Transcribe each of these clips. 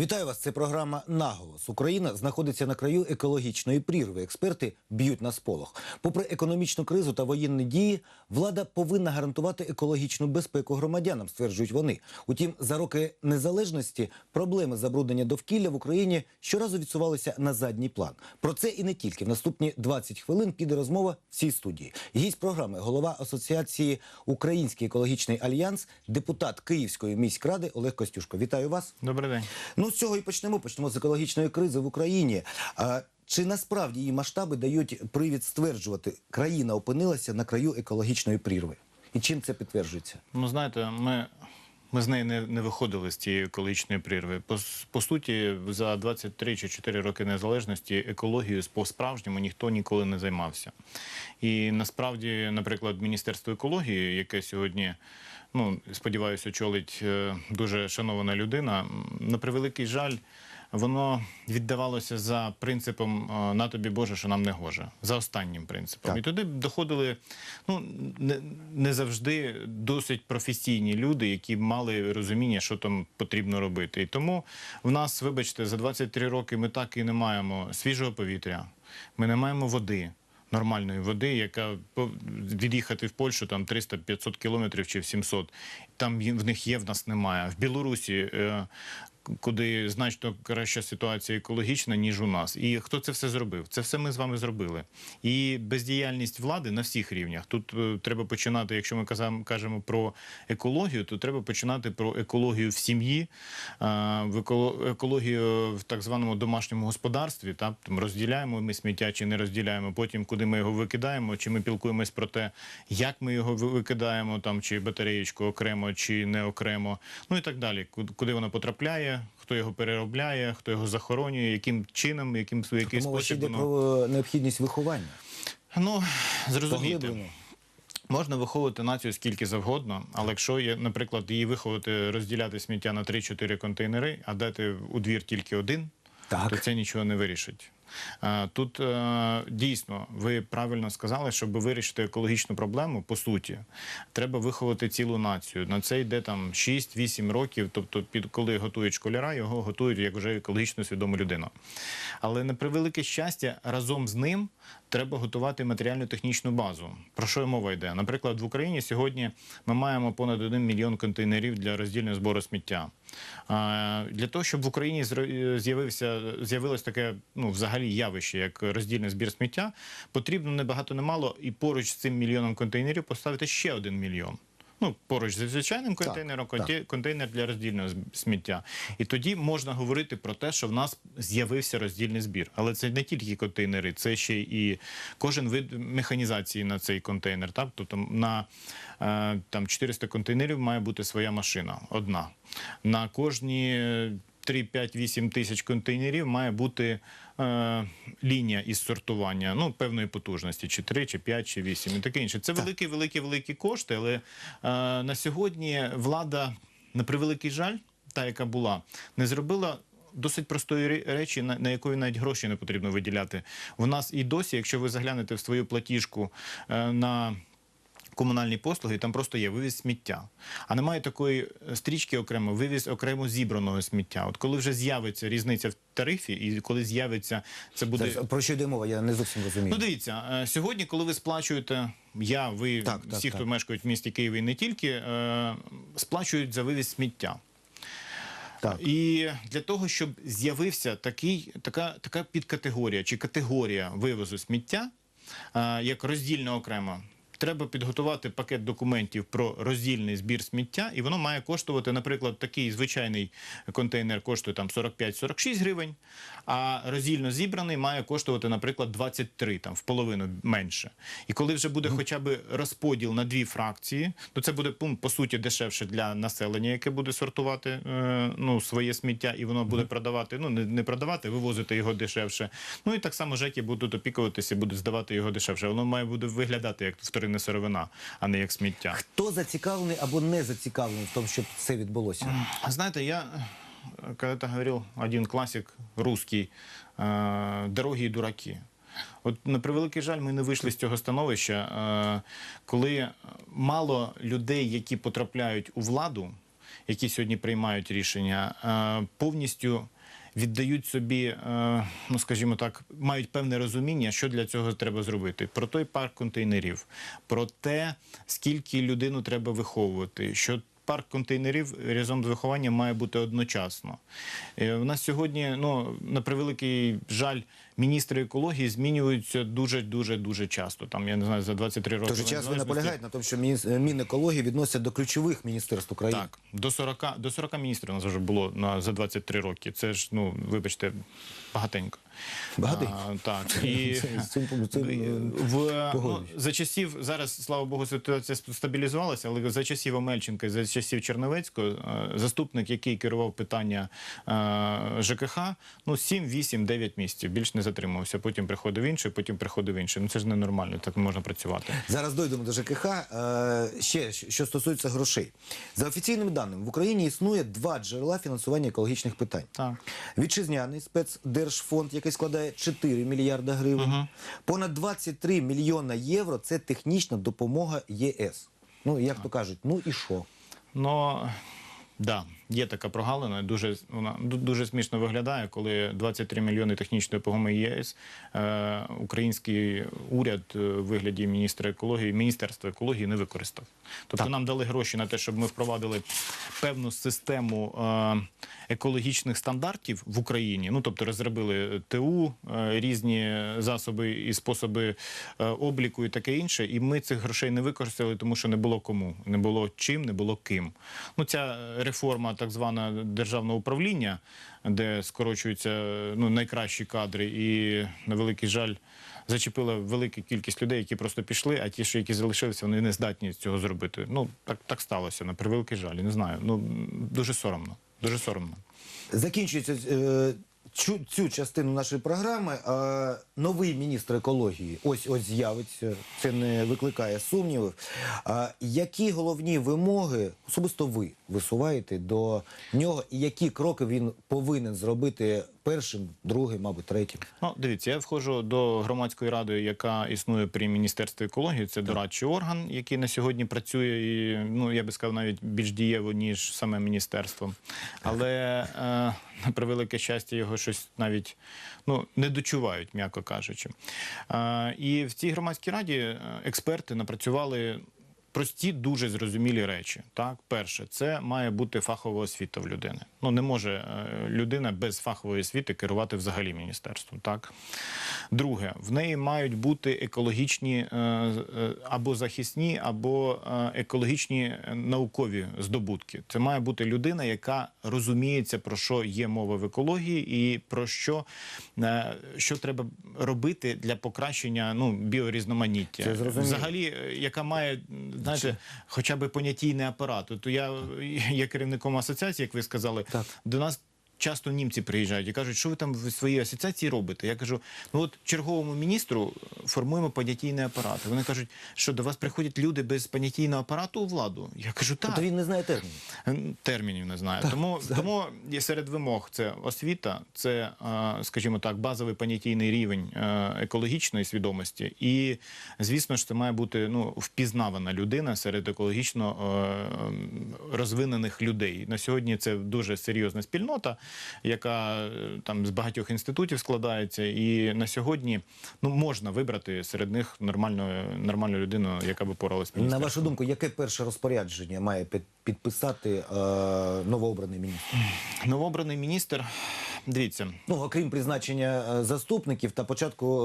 Вітаю вас. Це програма Наголос. Україна знаходиться на краю екологічної прірви. Експерти б'ють на сполох. Попри економічну кризу та воєнні дії, влада повинна гарантувати екологічну безпеку громадянам, стверджують вони. Утім, за роки незалежності проблеми забруднення довкілля в Україні щоразу відсувалися на задній план. Про це і не тільки в наступні 20 хвилин піде розмова в цій студії. Гість програми, голова асоціації Український екологічний альянс, депутат Київської міськради Олег Костюшко. Вітаю вас. Добрий день. Ну, з цього і почнемо. Почнемо з екологічної кризи в Україні. А чи насправді її масштаби дають привід стверджувати, країна опинилася на краю екологічної прірви? І чим це підтверджується? Ну знаєте, ми, ми з неї не, не виходили з цієї екологічної прірви. По, по суті, за 23 чи 4 роки незалежності екологією по-справжньому ніхто ніколи не займався. І насправді, наприклад, Міністерство екології, яке сьогодні. Ну, сподіваюся, очолить е, дуже шанована людина. На превеликий жаль, воно віддавалося за принципом на тобі Боже, що нам не гоже, за останнім принципом. Так. І туди доходили ну не, не завжди досить професійні люди, які мали розуміння, що там потрібно робити. І тому в нас, вибачте, за 23 роки ми так і не маємо свіжого повітря, ми не маємо води. Нормальної води, яка від'їхати в Польщу там 300-500 кілометрів чи в 700, там в них є, в нас немає. В Білорусі, е, куди значно краща ситуація екологічна, ніж у нас. І хто це все зробив? Це все ми з вами зробили. І бездіяльність влади на всіх рівнях. Тут е, треба починати, якщо ми кажемо про екологію, то треба починати про екологію в сім'ї, е, в екологію в так званому домашньому господарстві. Та? Там розділяємо ми сміття чи не розділяємо, потім куди ми його викидаємо, чи ми пілкуємось про те, як ми його викидаємо, там, чи батареєчку окремо, чи не окремо, ну і так далі. Куди- воно потрапляє, хто його переробляє, хто його захоронює, яким чином, яким своїм який Мова спосіб воно. про необхідність виховання. Ну, зрозумійте. Можна виховувати націю скільки завгодно, але якщо є, наприклад, її виховати, розділяти сміття на 3-4 контейнери, а дати у двір тільки один, Так. то це нічого не вирішить. Е, Тут е, дійсно ви правильно сказали, щоб вирішити екологічну проблему, по суті, треба виховати цілу націю. На це йде там 6-8 років. Тобто, під коли готують школяра, його готують як вже екологічно свідому людину. Але на превелике щастя, разом з ним треба готувати матеріально-технічну базу. Про що мова йде? Наприклад, в Україні сьогодні ми маємо понад 1 мільйон контейнерів для роздільного збору сміття. Для того, щоб в Україні з'явився з'явилось таке ну взагалі явище, як роздільний збір сміття, потрібно небагато немало і поруч з цим мільйоном контейнерів поставити ще один мільйон. Ну, поруч зі звичайним Так, контейнером, так. контейнер для роздільного сміття. І тоді можна говорити про те, що в нас з'явився роздільний збір. Але це не тільки контейнери, це ще і кожен вид механізації на цей контейнер. Так? Тобто на е, там 400 контейнерів має бути своя машина одна. На кожні е, 3, 5, 8 тисяч контейнерів має бути е, лінія із сортування ну, певної потужності, чи 3, чи 5, чи 8 і таке інше. Це великі, великі, великі кошти, але е, на сьогодні влада, на превеликий жаль, та, яка була, не зробила. Досить простої речі, на, на якої навіть гроші не потрібно виділяти. У нас і досі, якщо ви заглянете в свою платіжку е, на комунальні послуги, там просто є вивіз сміття. А немає такої е, стрічки окремо, вивіз окремо зібраного сміття. От коли вже з'явиться різниця в тарифі, і коли з'явиться, це буде. Зараз, Про що йде мова? Я не зовсім розумію. Ну, дивіться, е, сьогодні, коли ви сплачуєте, я, ви, Так, так, всі, хто так. мешкають в місті Києві не тільки, е, сплачують за вивіз сміття. Так. І для того, щоб з'явився такий, така, така підкатегорія чи категорія вивозу сміття, е, як роздільне окремо, треба підготувати пакет документів про роздільний збір сміття, і воно має коштувати, наприклад, такий звичайний контейнер коштує там 45-46 гривень, а роздільно зібраний має коштувати, наприклад, 23, там в половину менше. І коли вже буде хоча б розподіл на дві фракції, то це буде по суті, дешевше для населення, яке буде сортувати е, ну, своє сміття, і воно буде продавати, ну не, продавати, вивозити його дешевше. Ну і так само ЖЕКи будуть опікуватися, будуть здавати його дешевше. Воно має буде виглядати як вторинна сировина, а не як сміття. Хто зацікавлений або не зацікавлений в тому, щоб це відбулося? Знаете, я когда-то говорил один классик русский э, «Дороги і дураки». От на превеликий жаль, ми не вийшли з цього становища, е, коли мало людей, які потрапляють у владу, які сьогодні приймають рішення, е, повністю віддають собі, е, ну скажімо так, мають певне розуміння, що для цього треба зробити. Про той парк контейнерів, про те, скільки людину треба виховувати, що парк контейнерів разом з вихованням має бути одночасно. Е, У нас сьогодні, ну на превеликий жаль, міністри екології змінюються дуже дуже дуже часто. Там я не знаю за 23 роки. Же час ви наполягаєте на тому, що Мінекології відносяться до ключових міністерств України. Так, до 40, до 40 міністрів у нас вже було на, за 23 роки. Це ж, ну, вибачте, багатенько. Багатенько. А, так. І е, в, ну, за часів, зараз, слава Богу, ситуація стабілізувалася, але за часів Омельченка і за часів Черновецького, е, заступник, який керував питання е, ЖКХ, ну, 7, 8, 9 місяців, більш не затримувався. Потім приходив інший, потім приходив інший. Ну, це ж ненормально, так не можна працювати. Зараз дойдемо до ЖКХ. Е, Ще що стосується грошей. За офіційними даними, в Україні існує два джерела фінансування екологічних питань. Так. Вітчизняний спецдержфонд, який складає 4 мільярда гривень. Понад 23 мільйона євро це технічна допомога ЄС. Ну, як то кажуть, ну і що? Ну, да, є така прогалина. Дуже вона дуже смішно виглядає, коли 23 мільйони технічної допомоги ЄС е, український уряд е, в вигляді міністра екології, міністерства екології не використав. Тобто нам дали гроші на те, щоб ми впровадили певну систему е, екологічних стандартів в Україні. Ну тобто розробили ТУ, е, різні засоби і способи е, обліку і таке інше. І ми цих грошей не використали, тому що не було кому, не було чим, не було ким. Ну ця реформа, так звана державного управління, де скорочуються ну найкращі кадри, і на великий жаль. Зачепила велика кількість людей, які просто пішли, а ті, що які залишилися, вони не здатні цього зробити. Ну так, так сталося на превеликий жаль. Не знаю. Ну дуже соромно. Дуже соромно. Закінчується е, цю, цю частину нашої програми. Е, новий міністр екології ось ось з'явиться. Це не викликає сумнівів. А які головні вимоги особисто ви висуваєте до нього, і які кроки він повинен зробити першим, другим, мабуть, третім? Ну, дивіться, я входжу до громадської ради, яка існує при міністерстві екології. Це дорадчий орган, який на сьогодні працює і ну я би сказав, навіть більш дієво ніж саме міністерство. Але е, на превелике щастя, його щось навіть ну не дочувають, м'яко кажучи. Е, і в цій громадській раді е, експерти напрацювали. Прості, дуже зрозумілі речі. Так, перше, це має бути фахова освіта в людини. Ну не може е, людина без фахової освіти керувати взагалі міністерством. Так, друге, в неї мають бути екологічні е, е, або захисні, або екологічні наукові здобутки. Це має бути людина, яка розуміється про що є мова в екології, і про що, що треба робити для покращення ну біорізноманіття. Це зрозуміло. Взагалі, яка має знаєте, хоча б понятійний апарат. То я є керівником асоціації, як ви сказали, Так. до нас. Часто німці приїжджають і кажуть, що ви там в своїй асоціації робите. Я кажу: ну от черговому міністру формуємо понятійний апарат. Вони кажуть, що до вас приходять люди без понятійного апарату у владу. Я кажу, так Тобто він не знає термінів. Термінів не знаю. тому, тому є серед вимог це освіта, це, скажімо так, базовий понятійний рівень е, екологічної свідомості. І, звісно ж, це має бути ну, впізнавана людина серед екологічно е, розвинених людей. На сьогодні це дуже серйозна спільнота, яка е, там з багатьох інститутів складається. І на сьогодні ну, можна вибрати серед них нормальну, нормальну людину, яка би поралась На вашу думку, яке перше розпорядження має підписати е, новообраний міністр? Новообраний міністр. Дивіться, Ну, окрім призначення е, заступників та початку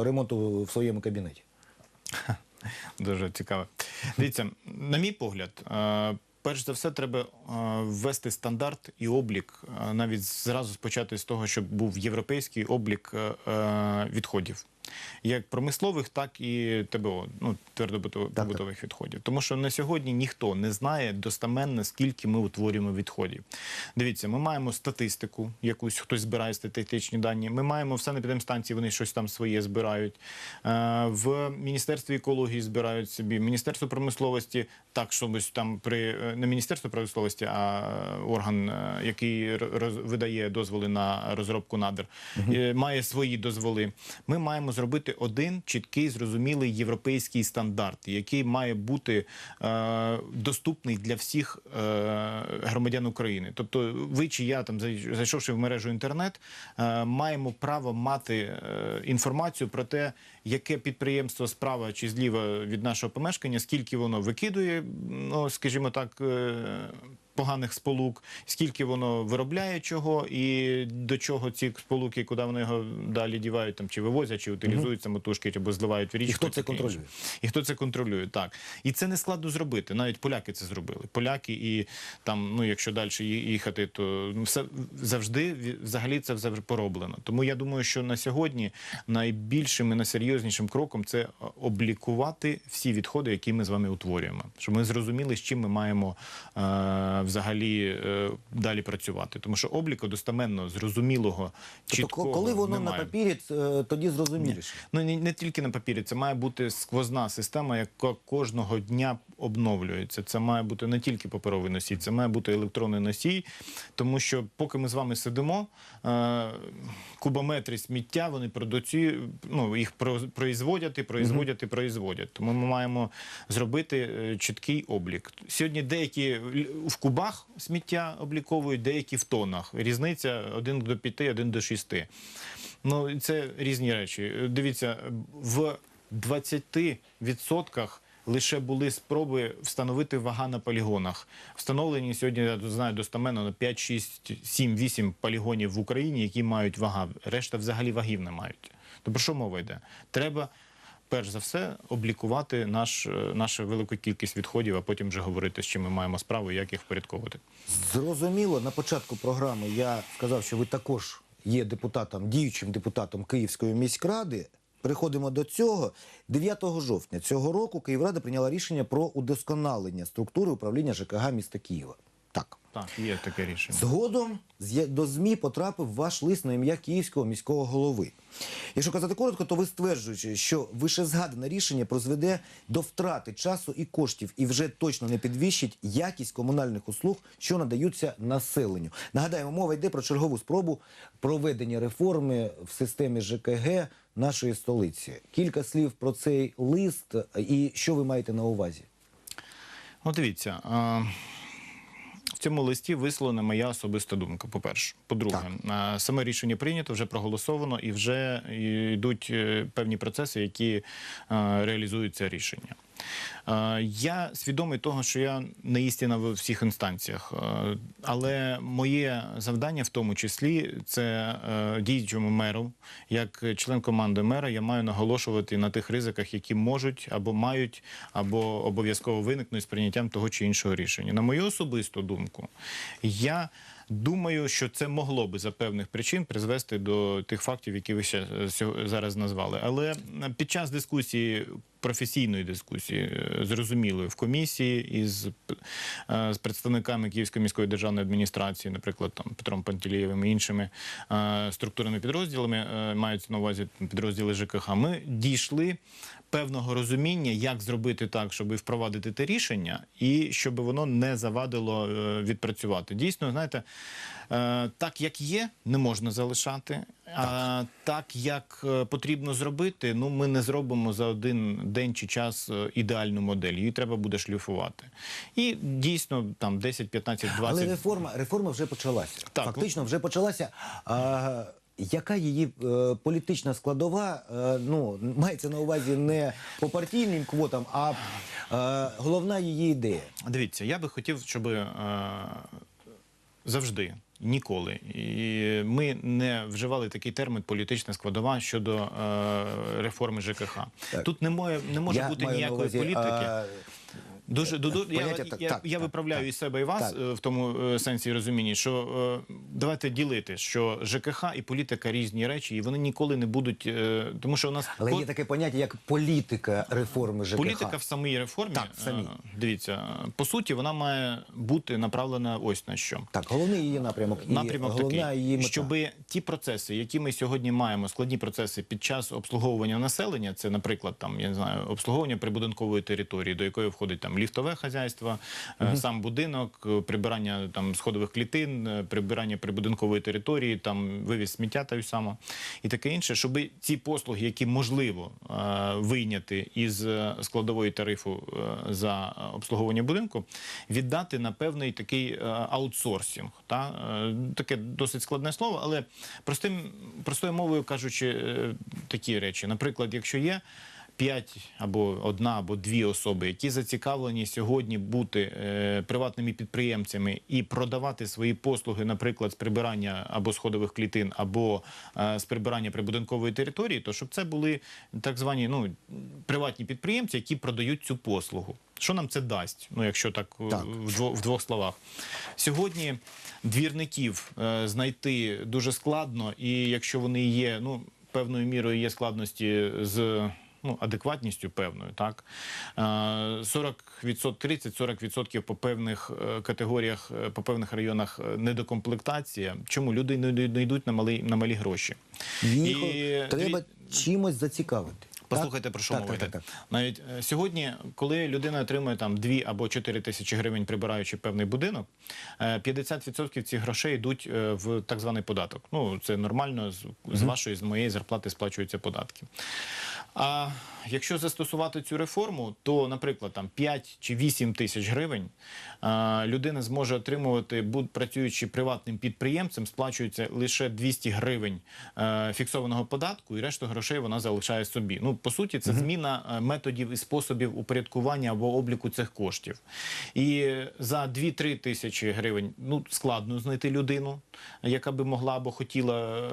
е, ремонту в своєму кабінеті. Дуже цікаво. Дивіться, на мій погляд, е, перш за все, треба ввести стандарт і облік, навіть зразу спочати з того, щоб був європейський облік е, е, відходів. Як промислових, так і ТБО, ну твердобутових відходів. Тому що на сьогодні ніхто не знає достеменно, скільки ми утворюємо відходів. Дивіться, ми маємо статистику, якусь хтось збирає статистичні дані. Ми маємо в санепідемстанції, вони щось там своє збирають. Е, В міністерстві екології збирають собі. Міністерство промисловості так, щось там при е, не міністерство промисловості, а орган, е, який роз, видає дозволи на розробку надр, е, має свої дозволи. Ми маємо зробити один чіткий, зрозумілий європейський стандарт, який має бути е, доступний для всіх е, громадян України. Тобто, ви чи я там зай- зайшовши в мережу інтернет, е, маємо право мати е, інформацію про те, яке підприємство справа чи зліва від нашого помешкання, скільки воно викидує, ну скажімо так. е, Поганих сполук, скільки воно виробляє чого, і до чого ці сполуки, куди вони його далі дівають, там чи вивозять, чи утилізують самотужки, або зливають в річку. І хто це контролює? І хто це контролює? Так і це не складно зробити. Навіть поляки це зробили. Поляки, і там, ну якщо далі їхати, то ну, все завжди взагалі це вже пороблено. Тому я думаю, що на сьогодні найбільшим і найсерйознішим кроком це облікувати всі відходи, які ми з вами утворюємо, щоб ми зрозуміли, з чим ми маємо е, взагалі е, далі працювати. Тому що обліку достеменно зрозумілого Тобто, чіткого коли воно на папірі, е, тоді зрозуміліше. Ну не, не тільки на папірі, це має бути сквозна система, яка кожного дня обновлюється. Це має бути не тільки паперовий носій, це має бути електронний носій. Тому що поки ми з вами сидимо, е, кубометри сміття вони продуцюють, ну їх про- производять і производять і производять. Тому ми маємо зробити е, чіткий облік. Сьогодні деякі в кубах сміття обліковують, деякі в тонах. Різниця 1 до 5, 1 до 6. Ну, це різні речі. Дивіться, в 20% лише були спроби встановити вага на полігонах. Встановлені сьогодні, я знаю, достаменно на 5, 6, 7, 8 полігонів в Україні, які мають вага. Решта взагалі вагів не мають. То про що мова йде? Треба. Перш за все, облікувати наш, е, нашу велику кількість відходів, а потім вже говорити, з чим ми маємо справу, як їх впорядковувати. Зрозуміло, на початку програми я сказав, що ви також є депутатом, діючим депутатом Київської міськради. Переходимо до цього. 9 жовтня цього року Київрада прийняла рішення про удосконалення структури управління ЖКГ міста Києва. Так. Так, є таке рішення. Згодом до ЗМІ потрапив ваш лист на ім'я Київського міського голови. Якщо казати коротко, то ви стверджуєте, що вишезгадане рішення призведе до втрати часу і коштів і вже точно не підвищить якість комунальних услуг, що надаються населенню. Нагадаємо, мова йде про чергову спробу проведення реформи в системі ЖКГ нашої столиці. Кілька слів про цей лист і що ви маєте на увазі. От дивіться. А... В цьому листі висловлена моя особиста думка. По-перше, по-друге, саме рішення прийнято, вже проголосовано, і вже йдуть е, певні процеси, які е, реалізують це рішення. Е, Я свідомий того, що я не істина в всіх інстанціях, е, але моє завдання в тому числі це е, діючому меру, як член команди мера, я маю наголошувати на тих ризиках, які можуть або мають, або обов'язково виникнуть з прийняттям того чи іншого рішення. На мою особисту думку, я думаю, що це могло би за певних причин призвести до тих фактів, які ви ще зараз назвали. Але під час дискусії. Професійної дискусії е, зрозумілою в комісії із е, з представниками Київської міської державної адміністрації, наприклад, там Петром Пантелієвим і іншими е, структурними підрозділами, маються на увазі підрозділи ЖКХ. Ми дійшли певного розуміння, як зробити так, щоб впровадити те рішення, і щоб воно не завадило е, відпрацювати. Дійсно, знаєте, е, так як є, не можна залишати. А так як е, потрібно зробити, ну ми не зробимо за один день чи час ідеальну модель. Її треба буде шліфувати. І дійсно там 10, 15, 20... Але реформа, реформа вже почалася. Так. Фактично вже почалася. А, яка її е, політична складова? Е, ну, мається на увазі не по партійним квотам, а е, головна її ідея. Дивіться, я би хотів, щоб е, завжди. Ніколи і ми не вживали такий термін політична складова щодо е, реформи ЖКХ. Так. Тут не може, не може Я бути ніякої увазі, політики. а, Дуже ду- ду- я, так, я, так, я так, виправляю так. і себе і вас Так. е, в тому е, сенсі розумінні, що е, давайте ділити, що ЖКХ і політика різні речі, і вони ніколи не будуть, е, тому що у нас але є таке поняття, як політика реформи ЖКХ. Політика в самій реформі, Так, в самій. е, дивіться, по суті, вона має бути направлена ось на що. Так, головний її напрямок і Напрямок головна такий, її мета. щоб ті процеси, які ми сьогодні маємо, складні процеси під час обслуговування населення, це, наприклад, там я не знаю, обслуговування прибудинкової території, до якої входить там там ліфтове хазяйство, е, сам будинок, е, прибирання там сходових клітин, е, прибирання прибудинкової території, там вивіз сміття та й само і таке інше, щоб ці послуги, які можливо е, вийняти із е, складової тарифу е, за обслуговування будинку, віддати на певний такий аутсорсинг. Та? Таке досить складне слово, але простим, простою мовою кажучи, такі речі. Наприклад, якщо є п'ять або одна або дві особи, які зацікавлені сьогодні бути е, приватними підприємцями і продавати свої послуги, наприклад, з прибирання або сходових клітин, або е, з прибирання прибудинкової території, то щоб це були так звані ну, приватні підприємці, які продають цю послугу. Що нам це дасть? Ну, якщо так, е, Так. В, двох, в двох словах. Сьогодні двірників е, знайти дуже складно, і якщо вони є, ну, певною мірою є складності з. Ну, адекватністю певною, так Е, 40%, 30-40% по певних е, категоріях, е, по певних районах е, недокомплектація. Чому люди не, йдуть на малі на малі гроші? Їх І треба чимось зацікавити. Послухайте, про що так, мова йде. так, так. Навіть е, сьогодні, коли людина отримує там 2 або 4 тисячі гривень, прибираючи певний будинок, е, 50% цих грошей йдуть е, в так званий податок. Ну, це нормально, з, з вашої, з моєї зарплати сплачуються податки. А якщо застосувати цю реформу, то, наприклад, там 5 чи 8 тисяч гривень е, людина зможе отримувати, будь працюючи приватним підприємцем, сплачується лише 200 гривень е, фіксованого податку, і решту грошей вона залишає собі. Ну, по суті, це зміна е, методів і способів упорядкування або обліку цих коштів. І за 2-3 тисячі гривень ну, складно знайти людину, яка би могла або хотіла е,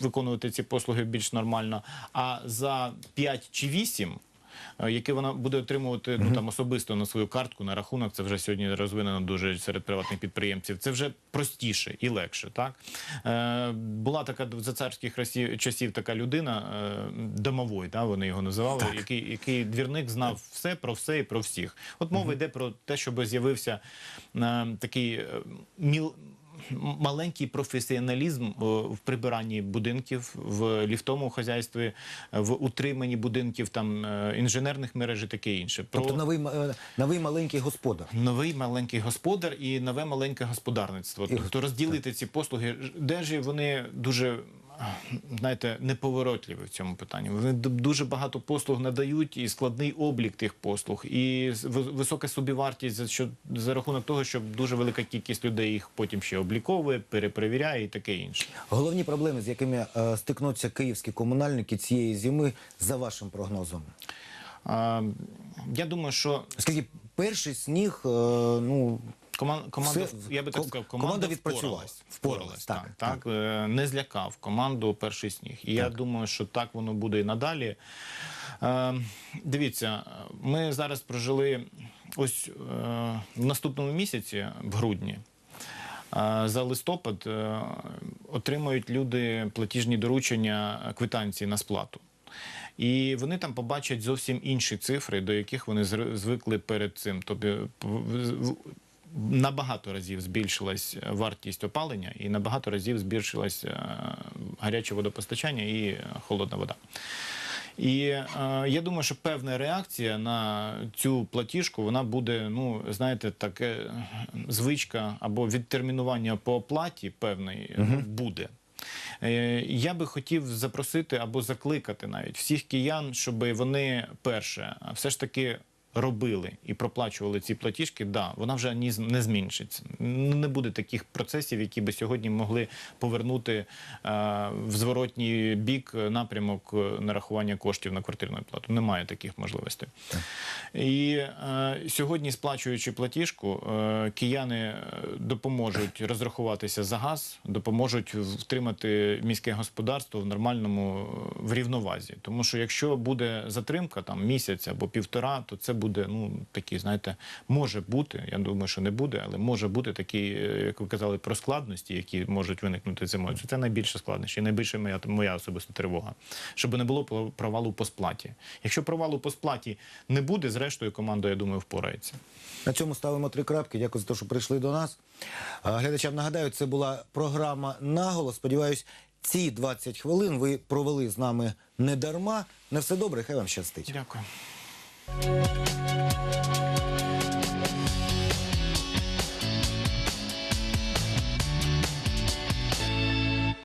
виконувати ці послуги більш нормально. А за 5 чи 8 е, які вона буде отримувати ну там особисто на свою картку на рахунок. Це вже сьогодні розвинено дуже серед приватних підприємців. Це вже простіше і легше. Так е, була така за царських расі- часів така людина, е, домовой, да, вони його називали, який, який двірник знав все про все і про всіх. От мова йде про те, щоб з'явився е, такий е, міл. Маленький професіоналізм е, в прибиранні будинків, в ліфтовому хазяйстві, е, в утриманні будинків, там е, інженерних мереж і таке інше. Про Тобто новий, новий маленький господар. новий маленький господар і нове маленьке господарництво. Тобто розділити ці послуги, де ж вони дуже. Знаєте, неповоротливі в цьому питанні. Вони дуже багато послуг надають, і складний облік тих послуг, і висока собівартість за що за рахунок того, що дуже велика кількість людей їх потім ще обліковує, перепровіряє і таке інше. Головні проблеми, з якими е, стикнуться київські комунальники цієї зими, за вашим прогнозом. А, я думаю, що Оскільки перший сніг, е, ну Коман- команда, Все, я би так сказав, команда команда, відпрацювала. впоралась. Впоралась, Так, так, так, Е, не злякав команду перший сніг. І я думаю, що так воно буде і надалі. Е, дивіться, ми зараз прожили ось е, в наступному місяці, в грудні. е, За листопад е, отримують люди платіжні доручення квитанції на сплату. І вони там побачать зовсім інші цифри, до яких вони звикли перед цим. Тобто набагато разів збільшилась вартість опалення, і набагато разів збільшилось е, гаряче водопостачання і е, холодна вода. І е, я думаю, що певна реакція на цю платіжку вона буде, ну знаєте, таке звичка або відтермінування по оплаті певної ну, буде. Е, Я би хотів запросити або закликати навіть всіх киян, щоб вони перше все ж таки робили і проплачували ці платіжки. Да, вона вже ні не зміншиться. Не буде таких процесів, які би сьогодні могли повернути е, в зворотній бік напрямок нарахування коштів на квартирну плату. Немає таких можливостей. І е, сьогодні, сплачуючи платіжку, е, кияни е, допоможуть розрахуватися за газ, допоможуть втримати міське господарство в нормальному е, в рівновазі. Тому що якщо буде затримка там місяць або півтора, то це буде ну такі, знаєте, може бути. Я думаю, що не буде, але може бути такі, е, як ви казали, про складності, які можуть виникнути зимою. Це, найбільша складність і найбільша моя моя особиста тривога, щоб не було провалу по сплаті. Якщо провалу по сплаті не буде, зрештою команда, я думаю, впорається. На цьому ставимо три крапки. Дякую за те, що прийшли до нас. Глядачам нагадаю, це була програма Наголос. Сподіваюсь, ці 20 хвилин ви провели з нами не дарма. Не все добре, хай вам щастить. Дякую. Música